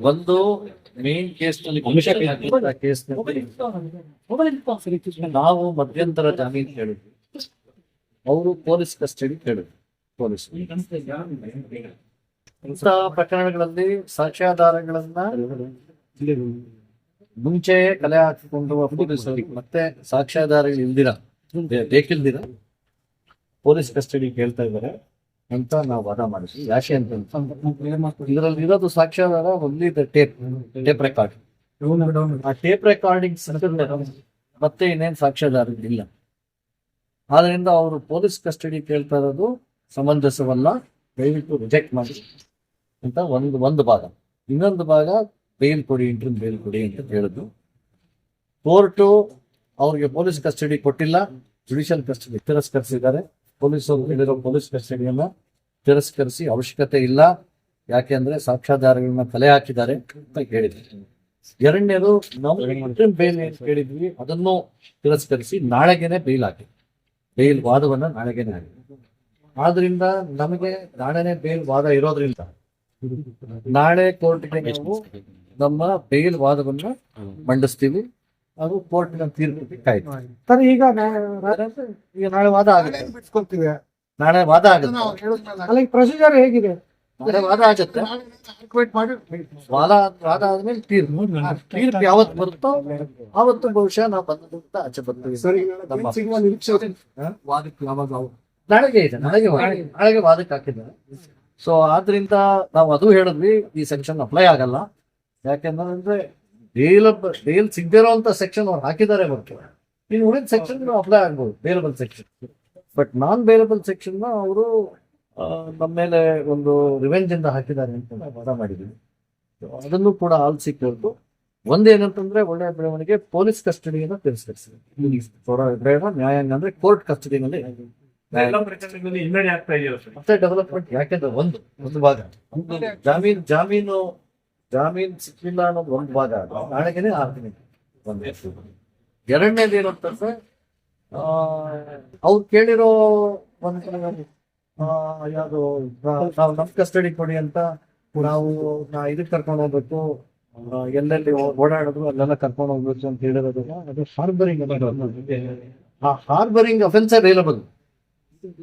ಒಂದು main case case ನಾವು ಮಧ್ಯಂತರ ಜಾಮೀನು ಕೇಳಿದ್ವಿ. ಅವರು ಪೊಲೀಸ್ ಕಸ್ಟಡಿ ಕೇಳಿದ್ರು. ಪೊಲೀಸ್. ಇಂಥ ಪ್ರಕರಣಗಳಲ್ಲಿ ಸಾಕ್ಷ್ಯಾಧಾರಗಳನ್ನ ಮುಂಚೆ ಕಲೆ ಹಾಕಿಕೊಂಡು ಪೊಲೀಸರಿಗೆ ಮತ್ತೆ ಸಾಕ್ಷ್ಯಾಧಾರಗಳು ಇಲ್ದಿರ? ಬೇಕಿಲ್ದಿರ? ಪೊಲೀಸ್ ಕಸ್ಟಡಿ ಕೇಳ್ತಾ ಇದ್ದಾರೆ. ಅಂತ ನಾವು ವಾದ ಮಾಡಿದ್ವಿ. ಯಾಕೆ ಅಂತ ಇದರಲ್ಲಿ ಇರೋದು ಸಾಕ್ಷ್ಯಾಧಾರ only the tape tape record ಆ ಟೇಪ್ ರೆಕಾರ್ಡಿಂಗ್ ಮತ್ತೆ ಇನ್ನೇನು ಸಾಕ್ಷ್ಯಾಧಾರ ಇಲ್ಲ. ಆದ್ರಿಂದ ಅವರು ಪೊಲೀಸ್ ಕಸ್ಟಡಿ ಕೇಳ್ತಾ ಇರೋದು ಸಮಂಜಸವಲ್ಲ, ದಯವಿಟ್ಟು ರಿಜೆಕ್ಟ್ ಮಾಡಿ ಅಂತ ಒಂದು ಒಂದು ಭಾಗ. ಇನ್ನೊಂದು ಭಾಗ ಬೇಲ್ ಕೊಡಿ ಇಂಟ್ರಿಮ್ ಬೇಲ್ ಕೊಡಿ ಅಂತ ಹೇಳಿದ್ರು ಕೋರ್ಟು ಅವ್ರಿಗೆ ಪೊಲೀಸ್ ಕಸ್ಟಡಿ ಕೊಟ್ಟಿಲ್ಲ ಜುಡಿಷಿಯಲ್ ಕಸ್ಟಡಿ ತಿರಸ್ಕರಿಸಿದ್ದಾರೆ. ಪೊಲೀಸರು ಹೇಳಿರೋ ಪೊಲೀಸ್ ಕಸ್ಟಡಿಯನ್ನ ತಿರಸ್ಕರಿಸಿ ಅವಶ್ಯಕತೆ ಇಲ್ಲ. ಯಾಕೆಂದ್ರೆ ಸಾಕ್ಷ್ಯಾಧಾರಗಳನ್ನ ಕಲೆ ಹಾಕಿದ್ದಾರೆ ಅಂತ ಹೇಳಿದ್ರು. ಎರಡನೇದು ನಾವು ಬೇಲ್ ಏನು ಕೇಳಿದ್ವಿ ಅದನ್ನು ತಿರಸ್ಕರಿಸಿ ನಾಳೆಗೆನೆ ಬೇಲ್ ಹಾಕಿ. ಬೇಲ್ ವಾದವನ್ನ ನಾಳೆಗೆನೆ ಹಾಕಿ. ಆದ್ರಿಂದ ನಮಗೆ ನಾಳೆನೆ ಬೇಲ್ ವಾದ ಇರೋದ್ರಿಂದ ನಾಳೆ ಕೋರ್ಟ್ಗೆ ನಾವು ನಮ್ಮ ಬೇಲ್ ವಾದವನ್ನ ಮಂಡಿಸ್ತೀವಿ. ಅದು ಪೋರ್ಟ್ ತೀರ್ಪು ಸರ್ ಈಗ ಈಗ ನಾಳೆ ವಾದ ಆಗಲಿ ಬಿಟ್ಕೊಳ್ತೀವಿ. ನಾಳೆ ವಾದ ಆಗುತ್ತೆ. ಅಲ್ಲ ಈ ಪ್ರೊಸೀಜರ್ ಹೇಗಿದೆ? ನಾಳೆ ವಾದ ಆಗುತ್ತೆ. ಮಾಡಿ. ವಾದ ವಾದ ಆದ್ಮೇಲೆ ತೀರ್ಪು. ತೀರ್ಪು ಯಾವತ್ತು ಬರುತ್ತೋ ಆವತ್ತು ಬಹುಶಃ ನಾವು ಬಂದದಿಂದ ಆಚೆ ಬರ್ತೀವಿ. ಸರಿ ವಾದಕ್ಕೆ ಯಾವಾಗ ನಾಳೆಗೆ ಇದೆ ನಾಳೆಗೆ ನಾಳೆಗೆ. ವಾದಕ್ಕೆ ಹಾಕಿದ್ದಾರೆ. ಸೊ ಆದ್ರಿಂದ ನಾವು ಅದು ಹೇಳಿದ್ವಿ ಈ ಸೆಕ್ಷನ್ ಅಪ್ಲೈ ಆಗಲ್ಲ. ಯಾಕೆಂದ್ರೆ ಬೇಲ್ ಬೇಲ್ ಸಿಗದಿರೋಂತ ಸೆಕ್ಷನ್ ಅವ್ರು ಹಾಕಿದ್ದಾರೆ ಬರ್ತಾರೆ ನೀನು ಉಳಿದ ಸೆಕ್ಷನ್ ಅಪ್ಲೈ ಆಗ್ಬೋದು bailable section but non bailable section ಅವರು ನಮ್ಮ ಮೇಲೆ ಒಂದು ರಿವೆಂಜ್ ಇಂದ ಹಾಕಿದ್ದಾರೆ ಅಂತ ನಾವು ವಾದ ಮಾಡಿದ್ದೀವಿ ಅದನ್ನು ಕೂಡ ಆಲ್ ಕೇಳ್ತು ಒಂದೇನಂತಂದ್ರೆ ಒಳ್ಳೆಯ ಬೆಳವಣಿಗೆ ಪೊಲೀಸ್ ಕಸ್ಟಡಿಯನ್ನು ತಿರಸ್ಕರಿಸಿದೆ. ನ್ಯಾಯಾಂಗ ಅಂದ್ರೆ ಕೋರ್ಟ್ ಕಸ್ಟಡಿನಲ್ಲಿ ಮತ್ತೆ ಡೆವಲಪ್ಮೆಂಟ್ ಯಾಕೆಂದ್ರೆ ಒಂದು ಒಂದು ಭಾಗ. ಒಂದು ಜಾಮೀನು ಜಾಮೀನು ಜಾಮೀನು ಸಿಕ್ಕಿಲ್ಲ ಅನ್ನೋದು ಒಂದು ಭಾಗ. ನಾಳೆಗೆನೆ ಆಗ್ತೀನಿ ಒಂದು ಎರಡನೇದು ಏನಂತಂದ್ರೆ ಅವ್ರು ಕೇಳಿರೋ ಒಂದು ಯಾವ್ದು ನಾವು ನಮ್ ಕಸ್ಟಡಿ ಕೊಡಿ ಅಂತ ನಾವು ನಾ ಇದಕ್ಕೆ ಕರ್ಕೊಂಡು ಹೋಗ್ಬೇಕು. ಎಲ್ಲೆಲ್ಲಿ ಓಡಾಡಿದ್ರು ಅಲ್ಲೆಲ್ಲ ಕರ್ಕೊಂಡು ಹೋಗ್ಬೇಕು ಅಂತ ಹೇಳಿರೋದಿಲ್ಲ ಅದು ಹಾರ್ಬರಿಂಗ್ ಆ harbouring offence bailable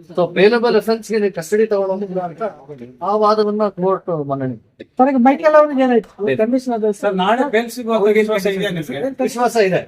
so bailable ಅಫೆನ್ಸ್ಗೆ custody ತಗೊಳ್ಳೋದು ಅಂತ ಆ ವಾದವನ್ನ ಕೋರ್ಟ್ ಮನ್ನಣೆ ಸರ್ ಈಗ ಮೈಕೆಲ್ ಅವ್ರಿಗೆ ಏನಾಯ್ತು? ಕಂಡೀಷನ್ ಅದ ಸರ್ ನಾಳೆ ಬೇಲ್ ಸಿಗುವ ವಿಶ್ವಾಸ ಇದೆ. ವಿಶ್ವಾಸ ಇದೆ.